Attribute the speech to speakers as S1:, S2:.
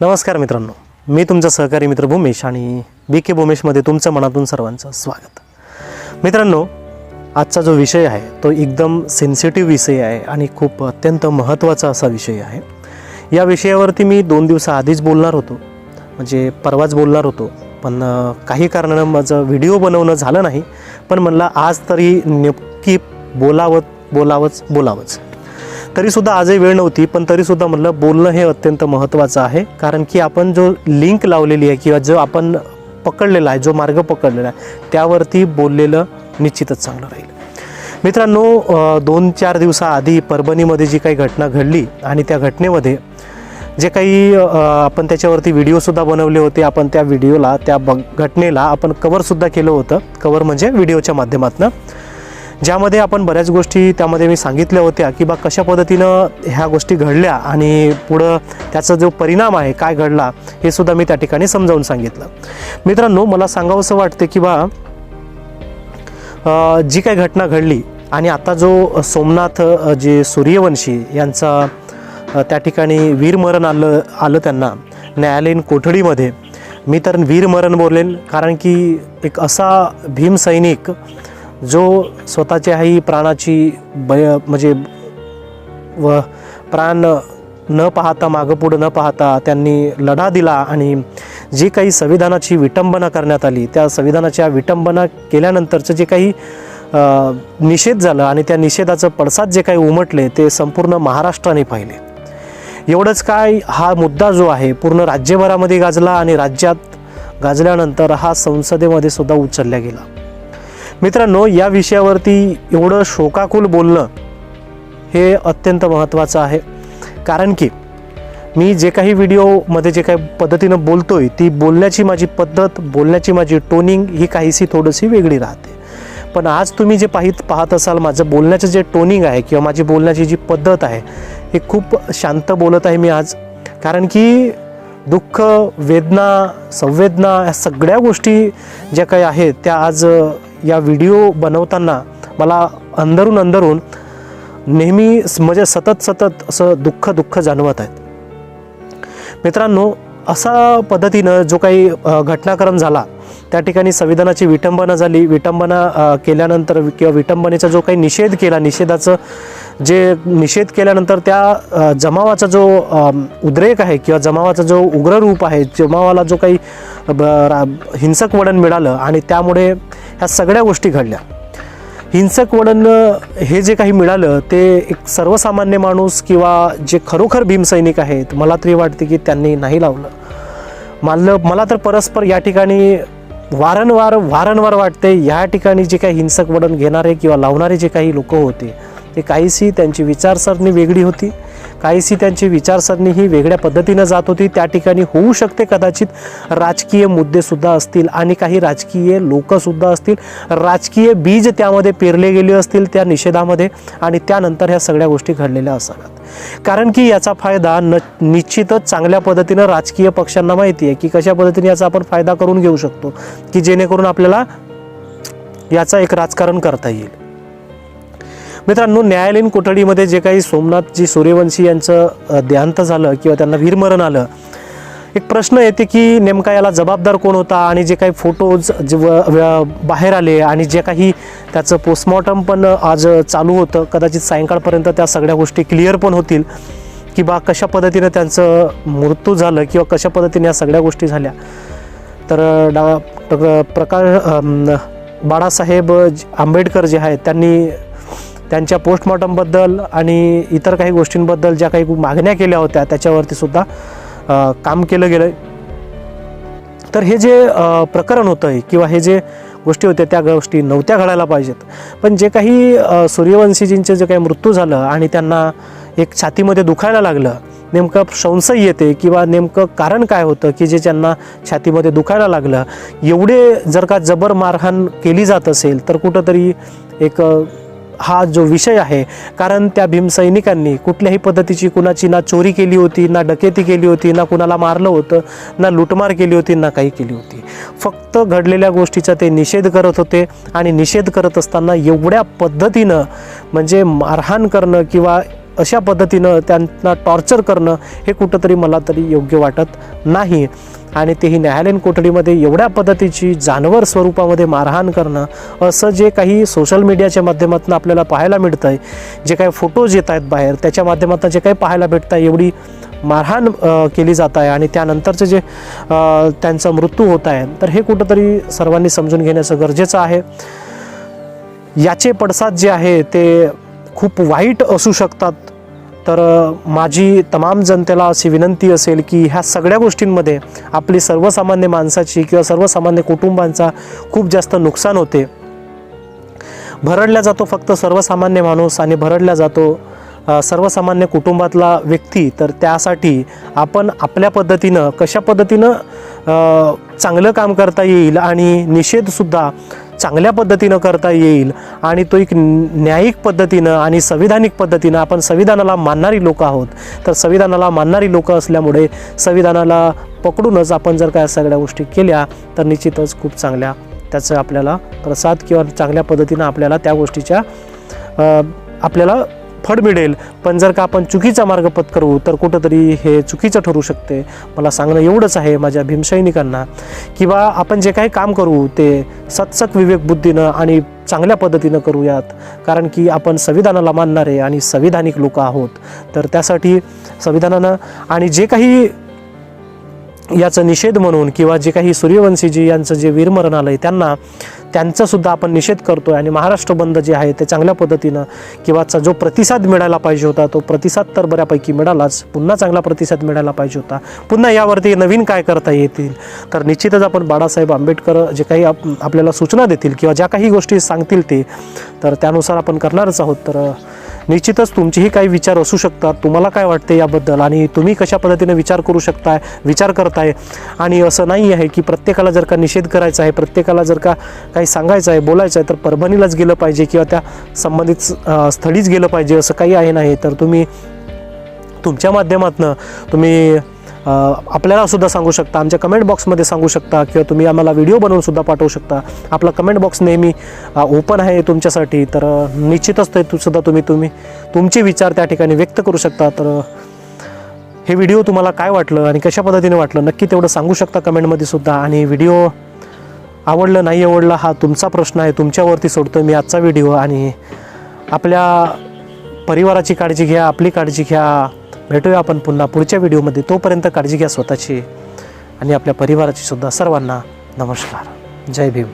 S1: नमस्कार मित्रांनो मी तुमचा सहकारी मित्र भूमेश आणि बी के भूमेशमध्ये तुमचं मनातून सर्वांचं स्वागत. मित्रांनो आजचा जो विषय आहे तो एकदम सेन्सिटिव्ह विषय आहे आणि खूप अत्यंत महत्त्वाचा असा विषय आहे. या विषयावरती मी दोन दिवसाआधीच बोलणार होतो म्हणजे परवाच बोलणार होतो पण काही कारणानं माझं व्हिडिओ बनवणं झालं नाही पण म्हणलं आज तरी नक्की बोलावत बोलावंच बोलावंच तरीसुद्धा आजही वेळ नव्हती पण तरीसुद्धा म्हटलं बोलणं हे अत्यंत महत्त्वाचं आहे. कारण की आपण जो लिंक लावलेली आहे किंवा जो आपण पकडलेला आहे जो मार्ग पकडलेला आहे त्यावरती बोललेलं निश्चितच चांगलं राहील. मित्रांनो दोन चार दिवसाआधी परभणीमध्ये जी काही घटना घडली आणि त्या घटनेमध्ये जे काही आपण त्याच्यावरती व्हिडिओसुद्धा बनवले होते आपण त्या व्हिडिओला त्या ब घटनेला आपण कवरसुद्धा केलं होतं. कवर म्हणजे व्हिडिओच्या माध्यमातून. ज्यामध्ये आपण बऱ्याच गोष्टी त्यामध्ये मी सांगितल्या होत्या की बा कशा पद्धतीनं ह्या गोष्टी घडल्या आणि पुढं त्याचा जो परिणाम आहे काय घडला हे सुद्धा मी त्या ठिकाणी समजावून सांगितलं. मित्रांनो मला सांगावंसं वाटते की बा जी काही घटना घडली आणि आता जो सोमनाथ जे सूर्यवंशी यांचा त्या ठिकाणी वीरमरण आलं आलं त्यांना न्यायालयीन कोठडीमध्ये मी तर वीरमरण बोलेन कारण की एक असा भीमसैनिक जो स्वतःच्या ही प्राणाची बय म्हणजे व प्राण न पाहता मागंपुढं न पाहता त्यांनी लढा दिला आणि जी काही संविधानाची विटंबना करण्यात आली त्या संविधानाच्या विटंबना केल्यानंतरचं जे काही निषेध झालं आणि त्या निषेधाचं पडसाद जे काही उमटले ते संपूर्ण महाराष्ट्राने पाहिले. एवढंच काय हा मुद्दा जो आहे पूर्ण राज्यभरामध्ये गाजला आणि राज्यात गाजल्यानंतर हा संसदेमध्ये सुद्धा उचलला गेला. मित्रांनो या विषयावरती एवढं शोकाकुल बोलणं हे अत्यंत महत्त्वाचं आहे. कारण की मी जे काही व्हिडिओमध्ये जे काही पद्धतीनं बोलतो आहे ती बोलण्याची माझी पद्धत बोलण्याची माझी टोनिंग ही काहीशी थोडीशी वेगळी राहते. पण आज तुम्ही जे पाहित पाहत असाल माझं बोलण्याचं जे टोनिंग आहे किंवा माझी बोलण्याची जी पद्धत आहे हे खूप शांत बोलत आहे मी आज. कारण की दुःख वेदना संवेदना या सगळ्या गोष्टी ज्या काही आहेत त्या आज या व्हिडिओ बनवताना मला अंदरून अंदरून नेहमी म्हणजे सतत सतत असं दुःख दुःख जाणवत आहेत. मित्रांनो असा पद्धतीनं जो काही घटनाक्रम झाला त्या ठिकाणी संविधानाची विटंबना झाली. विटंबना केल्यानंतर किंवा विटंबनेचा जो काही निषेध केला निषेधाचं जे निषेध केल्यानंतर त्या जमावाचा जो उद्रेक आहे किंवा जमावाचा जो उग्र रूप आहे जमावाला जो काही ब- रा- हिंसक वळण मिळालं आणि त्यामुळे ह्या सगळ्या गोष्टी घडल्या. हिंसक वळण हे जे काही मिळालं ते एक सर्वसामान्य माणूस किंवा जे खरोखर भीमसैनिक आहेत मला तरी वाटते की त्यांनी नाही लावलं. मानलं मला तर परस्पर या ठिकाणी वारंवार वारंवार वाटते या ठिकाणी जे काही हिंसक वळण घेणारे किंवा लावणारे जे काही लोक होते ते काहीशी त्यांची विचारसरणी वेगळी होती. काहीशी त्यांची विचारसरणी ही वेगळ्या पद्धतीनं जात होती. त्या ठिकाणी होऊ शकते कदाचित राजकीय मुद्देसुद्धा असतील आणि काही राजकीय लोकसुद्धा असतील. राजकीय बीज त्यामध्ये पेरले गेले असतील त्या निषेधामध्ये आणि त्यानंतर ह्या सगळ्या गोष्टी घडलेल्या असाव्यात. कारण की याचा फायदा न निश्चितच चांगल्या पद्धतीनं राजकीय पक्षांना माहिती आहे की कशा पद्धतीने याचा आपण फायदा करून घेऊ शकतो की जेणेकरून आपल्याला याचा एक राजकारण करता येईल. मित्रांनो न्यायालयीन कोठडीमध्ये जे काही सोमनाथजी सूर्यवंशी यांचं देहांत झालं किंवा त्यांना वीरमरण आलं एक प्रश्न येते की नेमका याला जबाबदार कोण होता आणि जे काही फोटोज जे व- बाहेर आले आणि जे काही त्याचं पोस्टमॉर्टम पण आज चालू होतं कदाचित सायंकाळपर्यंत त्या सगळ्या गोष्टी क्लिअर पण होतील की बा कशा पद्धतीनं त्यांचं मृत्यू झालं किंवा कशा पद्धतीने या सगळ्या गोष्टी झाल्या. तर डा प्रकाश बाळासाहेब आंबेडकर जे आहेत त्यांनी त्यांच्या पोस्टमॉर्टमबद्दल आणि इतर काही गोष्टींबद्दल ज्या काही मागण्या केल्या होत्या त्याच्यावरती सुद्धा काम केलं गेलं तर हे जे प्रकरण होतं किंवा हे जे गोष्टी होत्या त्या गोष्टी नव्हत्या घडायला पाहिजेत. पण जे काही सूर्यवंशीजींचे जे काही मृत्यू झालं आणि त्यांना एक छातीमध्ये दुखायला लागलं नेमकं संशय येते किंवा नेमकं कारण काय होतं की जे त्यांना छातीमध्ये दुखायला लागलं एवढे जर का जबर मारहाण केली जात असेल तर कुठंतरी एक हा जो विषय आहे कारण त्या भीमसैनिकांनी कुठल्याही पद्धतीची कुणाची ना चोरी केली होती ना डकेती केली होती ना कुणाला मारलं होतं ना लुटमार केली होती ना काही केली होती. फक्त घडलेल्या गोष्टीचा ते निषेध करत होते आणि निषेध करत असताना एवढ्या पद्धतीनं म्हणजे मारहाण करणं किंवा अशा पद्धतीनं त्यांना टॉर्चर करणं हे कुठंतरी मला तरी योग्य वाटत नाही. आणि तेही न्यायालयीन कोठडीमध्ये एवढ्या पद्धतीची जानवर स्वरूपामध्ये मारहाण करणं असं जे काही सोशल मीडियाच्या माध्यमातून आपल्याला पाहायला मिळतं आहे जे काही फोटोज येत आहेत बाहेर त्याच्या माध्यमातून जे काही पाहायला भेटतं आहे एवढी मारहाण केली जात आहे. आणि त्यानंतरचं जे त्यांचा मृत्यू होत आहे तर हे कुठंतरी सर्वांनी समजून घेण्याचं गरजेचं आहे. याचे पडसाद जे आहे ते खूप वाईट असू शकतात. तर माझी तमाम जनतेला अशी विनंती असेल की ह्या सगळ्या गोष्टींमध्ये आपली सर्वसामान्य माणसाची किंवा सर्वसामान्य कुटुंबांचा खूप जास्त नुकसान होते. भरडला जातो फक्त सर्वसामान्य माणूस आणि भरडला जातो सर्वसामान्य कुटुंबातला व्यक्ती. तर त्यासाठी आपण आपल्या पद्धतीनं कशा पद्धतीनं चांगलं काम करता येईल आणि निषेधसुद्धा चांगल्या पद्धतीनं करता येईल आणि तो एक न्यायिक पद्धतीनं आणि संविधानिक पद्धतीनं आपण संविधानाला मानणारी लोक आहोत. तर संविधानाला मानणारी लोक असल्यामुळे संविधानाला पकडूनच आपण जर काय सगळ्या गोष्टी केल्या तर निश्चितच खूप चांगल्या त्याचं आपल्याला प्रसाद किंवा चांगल्या पद्धतीनं आपल्याला त्या गोष्टीच्या आपल्याला फळ मिळेल पण जर का आपण चुकीचा मार्ग पत्करू तर कुठंतरी हे चुकीचं ठरू शकते. मला सांगणं एवढंच आहे माझ्या भीमसैनिकांना किंवा आपण जे काही काम करू ते सत्सक विवेकबुद्धीनं आणि चांगल्या पद्धतीनं करूयात. कारण की आपण संविधानाला मानणारे आणि संविधानिक लोक आहोत. तर त्यासाठी संविधानानं आणि जे काही याचा निषेध म्हणून किंवा जे काही सूर्यवंशीजी यांचं जे वीरमरण आलं आहे त्यांना त्यांचासुद्धा आपण निषेध करतो आहे आणि महाराष्ट्र बंद जे आहे ते चांगल्या पद्धतीनं किंवा जो प्रतिसाद मिळायला पाहिजे होता तो प्रतिसाद तर बऱ्यापैकी मिळालाच पुन्हा चांगला प्रतिसाद मिळायला पाहिजे होता. पुन्हा यावरती नवीन काय करता येतील? तर निश्चितच आपण बाळासाहेब आंबेडकर जे काही आप आपल्याला सूचना देतील किंवा ज्या काही गोष्टी सांगतील ते तर त्यानुसार आपण करणारच आहोत. तर निश्चितच तुमचेही काही विचार असू शकतात. तुम्हाला काय वाटते याबद्दल? आणि तुम्ही कशा पद्धतीने विचार करू शकताय विचार करताय? आणि असं नाही आहे की प्रत्येकाला जर का निषेध करायचा आहे प्रत्येकाला जर का काही सांगायचं आहे बोलायचं आहे तर परभणीलाच गेलं पाहिजे किंवा त्या संबंधित स्थळीच गेलं पाहिजे असं काही आहे नाही. तर तुम्ही तुमच्या माध्यमातून तुम्ही आपल्याला सुद्धा सांगू शकता आमच्या कमेंट बॉक्समध्ये सांगू शकता किंवा तुम्ही आम्हाला व्हिडिओ बनवून सुद्धा पाठवू शकता. आपला कमेंट बॉक्स नेहमी ओपन आहे तुमच्यासाठी तर निश्चितच ते सुद्धा तुम्ही तुम्ही तुमचे विचार त्या ठिकाणी व्यक्त करू शकता. तर हे व्हिडिओ तुम्हाला काय वाटलं आणि कशा पद्धतीने वाटलं नक्की तेवढं सांगू शकता कमेंटमध्ये सुद्धा. आणि व्हिडिओ आवडलं नाही आवडलं हा तुमचा प्रश्न आहे. तुमच्यावरती सोडतो मी आजचा व्हिडिओ आणि आपल्या परिवाराची काळजी घ्या आपली काळजी घ्या. भेटूया आपण पुन्हा पुढच्या व्हिडिओमध्ये. तोपर्यंत काळजी घ्या स्वतःची आणि आपल्या परिवाराची सुद्धा सर्वांना नमस्कार. जय भीम.